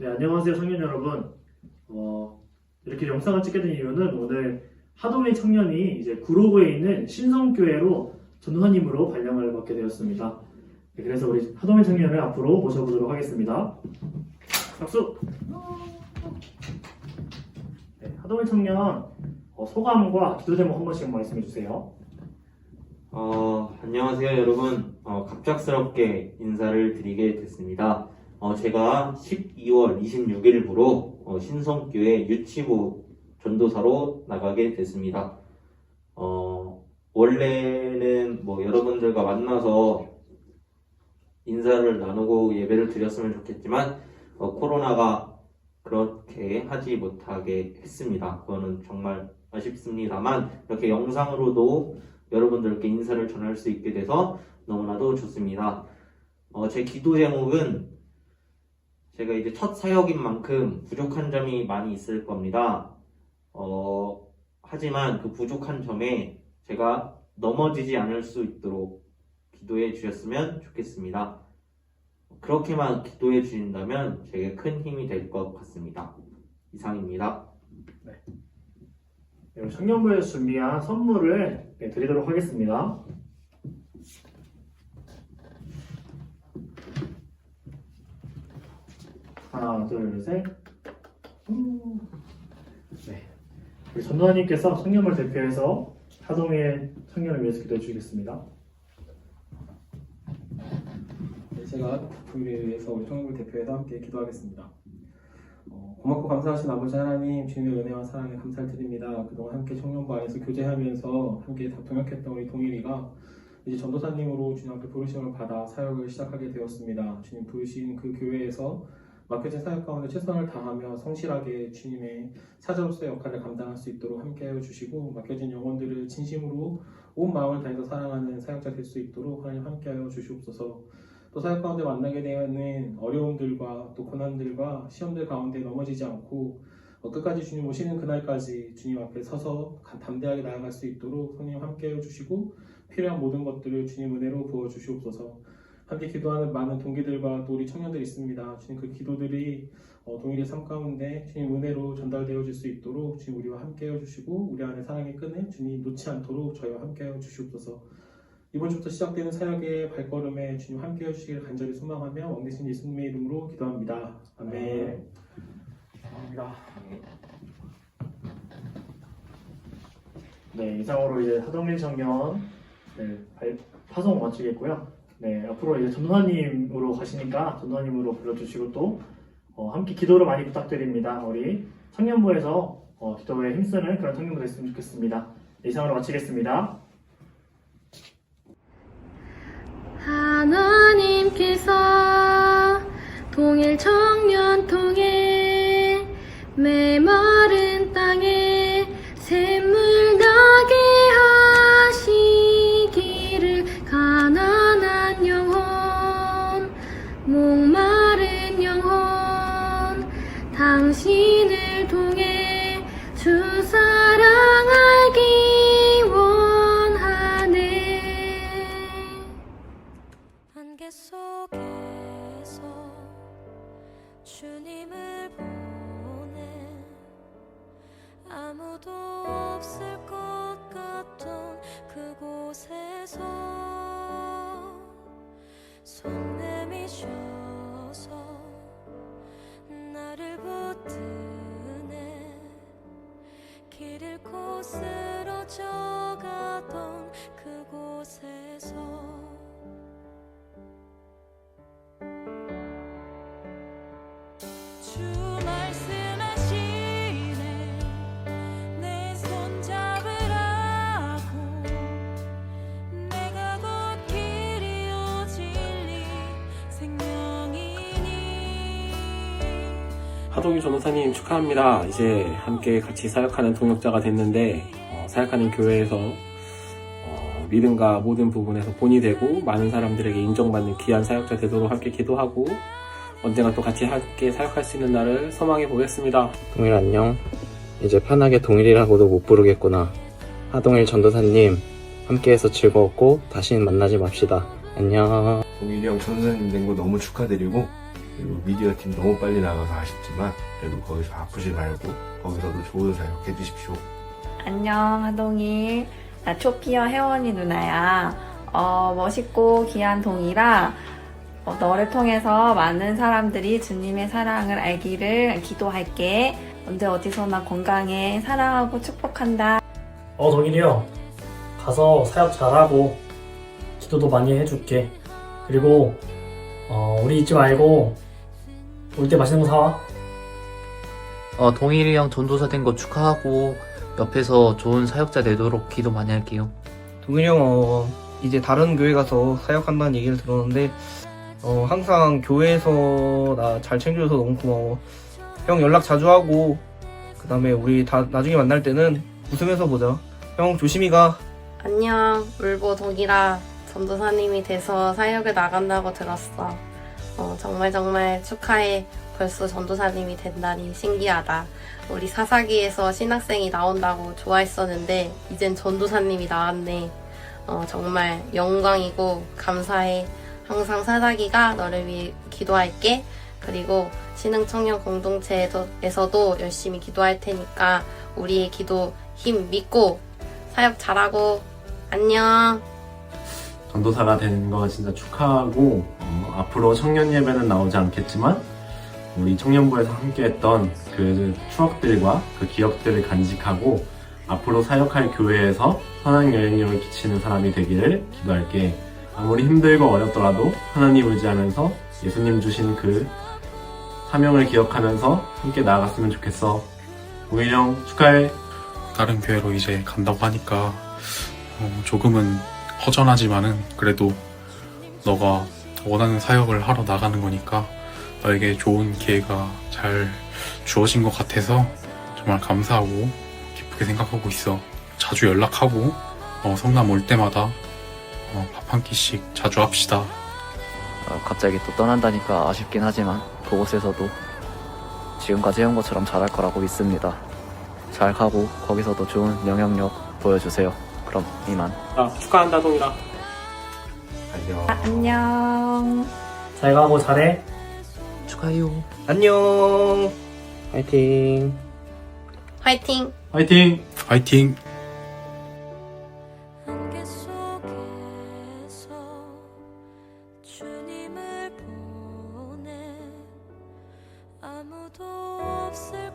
네, 안녕하세요, 청년 여러분. 어, 이렇게 영상을 찍게 된 이유는 오늘 하동의 청년이 이제 구로구에 있는 신성교회로 전도사님으로 발령을 받게 되었습니다. 네, 그래서 우리 하동의 청년을 앞으로 모셔보도록 하겠습니다. 박수! 네, 하동의 청년 어, 소감과 기도 제목 한 번씩 말씀해 주세요. 어, 안녕하세요, 여러분. 어, 갑작스럽게 인사를 드리게 됐습니다. 어, 제가 12월 26일부로 어, 신성교회 유치부 전도사로 나가게 됐습니다. 어, 원래는 뭐 여러분들과 만나서 인사를 나누고 예배를 드렸으면 좋겠지만, 어, 코로나가 그렇게 하지 못하게 했습니다. 그거는 정말 아쉽습니다만, 이렇게 영상으로도 여러분들께 인사를 전할 수 있게 돼서 너무나도 좋습니다. 어, 제 기도 제목은 제가 이제 첫 사역인 만큼 부족한 점이 많이 있을 겁니다. 어, 하지만 그 부족한 점에 제가 넘어지지 않을 수 있도록 기도해 주셨으면 좋겠습니다. 그렇게만 기도해 주신다면 제게 큰 힘이 될 것 같습니다. 이상입니다. 네, 우리 청년부에서 준비한 선물을 네, 드리도록 하겠습니다. 하나, 둘, 셋. 후. 네. 우리 전도사님께서 청년부를 대표해서 하동의 청년을 위해서 기도해 주시겠습니다. 네, 제가 부위를 위해서 우리 청년부 대표에서 함께 기도하겠습니다. 어, 고맙고 감사하신 아버지 하나님 주님의 은혜와 사랑에 감사드립니다. 그동안 함께 청년부 안에서 교제하면서 함께 다 동역했던 우리 동일이가 이제 전도사님으로 주님 앞에 부르심을 받아 사역을 시작하게 되었습니다. 주님 부르신 그 교회에서 맡겨진 사역 가운데 최선을 다하며 성실하게 주님의 사자로서의 역할을 감당할 수 있도록 함께하여 주시고 맡겨진 영혼들을 진심으로 온 마음을 다해서 사랑하는 사역자 될 수 있도록 하나님 함께하여 주시옵소서. 또 사역 가운데 만나게 되는 어려움들과 또 고난들과 시험들 가운데 넘어지지 않고 어, 끝까지 주님 오시는 그날까지 주님 앞에 서서 가- 담대하게 나아갈 수 있도록 성령 함께해 주시고 필요한 모든 것들을 주님 은혜로 부어 주시옵소서. 함께 기도하는 많은 동기들과 또 우리 청년들 있습니다. 주님 그 기도들이 어, 동일의 삶 가운데 주님 은혜로 전달되어질 수 있도록 주님 우리와 함께 해 주시고 우리 안에 사랑의 끈을 주님 놓지 않도록 저희와 함께 해 주시옵소서. 이번 주부터 시작되는 사역의 발걸음에 주님 함께 해 주시길 간절히 소망하며 왕대신 예수님의 이름으로 기도합니다. 아멘. 감사합니다. 네, 이상으로 이제 하동민 청년 네, 발- 파송 마치겠고요. 네, 앞으로 이제 전도사님으로 가시니까 전도사님으로 불러주시고 또 어, 함께 기도를 많이 부탁드립니다. 우리 청년부에서 어, 기도에 힘쓰는 그런 청년부 됐으면 좋겠습니다. 네, 이상으로 마치겠습니다. 하나님께서 동일 청년 통해 메마 통해 주 사랑 알기 원하네. 안개 속에서 주님을 보내 아무도 없을 것 같던 그곳에서 손 하동희 전도사님 축하합니다. 이제 함께 같이 사역하는 동역자가 됐는데 어, 사역하는 교회에서 어, 믿음과 모든 부분에서 본이 되고 많은 사람들에게 인정받는 귀한 사역자 되도록 함께 기도하고 언젠가 또 같이 함께 사역할 수 있는 날을 소망해 보겠습니다. 동일 안녕. 이제 편하게 동일이라고도 못 부르겠구나. 하동일 전도사님, 함께해서 즐거웠고 다시는 만나지 맙시다. 안녕. 동일이 형 전사님 된 거 너무 축하드리고 그리고 미디어 팀 너무 빨리 나가서 아쉽지만 그래도 거기서 아프지 말고 거기서도 좋은 사역 해주십시오. 안녕, 하동일. 나 초피어 혜원이 누나야. 어, 멋있고 귀한 동이라 어, 너를 통해서 많은 사람들이 주님의 사랑을 알기를 기도할게. 언제 어디서나 건강해. 사랑하고 축복한다. 어, 동일이 형. 가서 사역 잘하고, 기도도 많이 해줄게. 그리고, 어, 우리 잊지 말고, 올 때 맛있는 거 사와. 어, 동일이 형 전도사 된 거 축하하고 옆에서 좋은 사역자 되도록 기도 많이 할게요. 동일이 형, 어, 이제 다른 교회 가서 사역한다는 얘기를 들었는데, 어, 항상 교회에서 나 잘 챙겨줘서 너무 고마워. 형 연락 자주 하고, 그 다음에 우리 다 나중에 만날 때는 웃으면서 보자. 형 조심히 가. 안녕, 울보 동이라 전도사님이 돼서 사역을 나간다고 들었어. 어, 정말 정말 축하해. 벌써 전도사님이 된다니 신기하다. 우리 사사기에서 신학생이 나온다고 좋아했었는데, 이젠 전도사님이 나왔네. 어, 정말 영광이고 감사해. 항상 사사기가 너를 위해 기도할게. 그리고 신흥청년 공동체에서도 열심히 기도할 테니까 우리의 기도 힘 믿고 사역 잘하고 안녕. 전도사가 되는 거 진짜 축하하고 어, 앞으로 청년 예배는 나오지 않겠지만 우리 청년부에서 함께했던 그 추억들과 그 기억들을 간직하고 앞으로 사역할 교회에서 선한 영향력을 끼치는 사람이 되기를 기도할게. 아무리 힘들고 어렵더라도 하나님 의지하면서 예수님 주신 그 사명을 기억하면서 함께 나아갔으면 좋겠어. 우일형 축하해. 다른 교회로 이제 간다고 하니까 어, 조금은 허전하지만은 그래도 너가 원하는 사역을 하러 나가는 거니까 너에게 좋은 기회가 잘 주어진 것 같아서 정말 감사하고 기쁘게 생각하고 있어. 자주 연락하고 어, 성남 올 때마다 어, 밥 한 끼씩 자주 합시다. 어, 갑자기 또 떠난다니까 아쉽긴 하지만 그곳에서도 지금까지 해온 것처럼 잘할 거라고 믿습니다. 잘 가고 거기서도 좋은 영향력 보여주세요. 그럼 이만. 아, 축하한다, 동일아. 안녕. 안녕. 잘 가고 잘해. 축하해요. 안녕. 화이팅! 화이팅! 화이팅! 화이팅! 없을